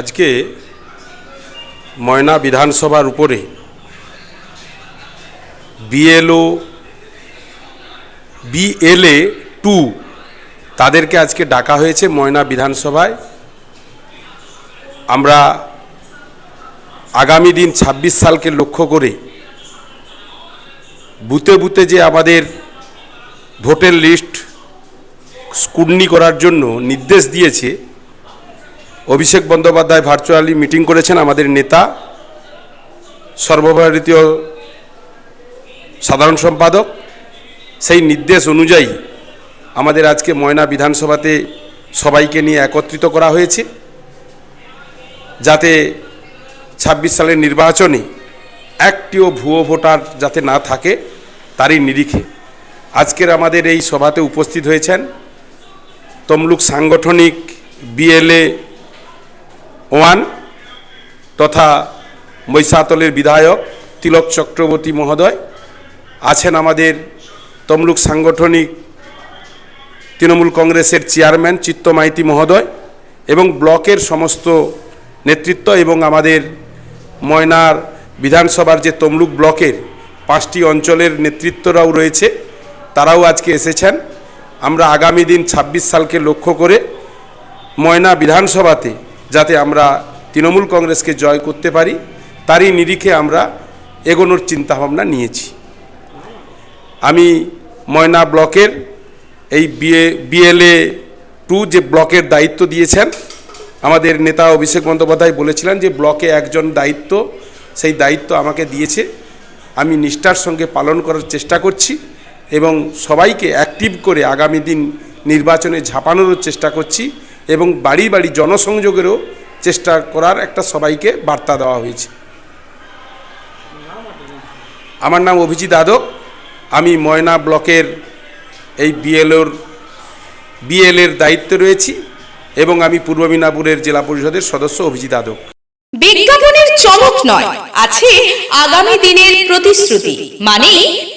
আজকে ময়না বিধানসভার উপরে বিএলও, বিএলএ টু তাদেরকে আজকে ডাকা হয়েছে ময়না বিধানসভায়। আমরা আগামী দিন ২৬ সালকে লক্ষ্য করে বুতে বুতে যে আমাদের ভোটের লিস্ট স্কুটনি করার জন্য নির্দেশ দিয়েছে অভিষেক বন্দ্যোপাধ্যায় ভার্চুয়ালি মিটিং করেছেন আমাদের নেতা, সর্বভারতীয় সাধারণ সম্পাদক। সেই নির্দেশ অনুযায়ী আমাদের আজকে ময়না বিধানসভাতে সবাইকে নিয়ে একত্রিত করা হয়েছে, যাতে ছাব্বিশ সালের নির্বাচনে একটিও ভুয়ো ভোটার যাতে না থাকে, তারই নিরিখে। আজকের আমাদের এই সভাতে উপস্থিত হয়েছেন তমলুক সাংগঠনিক বিএলএ ওয়ান তথা মৈসাতলের বিধায়ক তিলক চক্রবর্তী মহোদয় আছেন আমাদের তমলুক সাংগঠনিক তৃণমূল কংগ্রেসের চেয়ারম্যান চিত্ত মাইতি মহোদয় এবং ব্লকের সমস্ত নেতৃত্ব এবং আমাদের ময়নার বিধানসভার যে তমলুক ব্লকের পাঁচটি অঞ্চলের নেতৃত্বরাও রয়েছে, তারাও আজকে এসেছেন। আমরা আগামী দিন ২৬ সালকে লক্ষ্য করে ময়না বিধানসভাতে যাতে আমরা তৃণমূল কংগ্রেসকে জয় করতে পারি, তারই নিরিখে আমরা এগোনোর চিন্তাভাবনা নিয়েছি। আমি ময়না ব্লকের এই বিএ, বিএলএ টু যে ব্লকের দায়িত্ব দিয়েছেন, আমাদের নেতা অভিষেক বন্দ্যোপাধ্যায় বলেছিলেন যে ব্লকে একজন দায়িত্ব, সেই দায়িত্ব আমাকে দিয়েছে। আমি নিষ্ঠার সঙ্গে পালন করার চেষ্টা করছি এবং সবাইকে অ্যাক্টিভ করে আগামী দিন নির্বাচনে ঝাঁপানোরও চেষ্টা করছি। এবং বাড়ি বাড়ি জনসংযোগেরও চেষ্টা করার একটা সবাইকে বার্তা দেওয়া হয়েছে। আমার নাম অভিজিৎ আদক। আমি ময়না ব্লকের এই বিএলওর বিএলের দায়িত্বে রয়েছি এবং আমি পূর্ব মিনাপুরের জেলা পরিষদের সদস্য অভিজিৎ আদক। বিজ্ঞাপনের চমক নয়, আছে আগামী দিনের প্রতিশ্রুতি মানে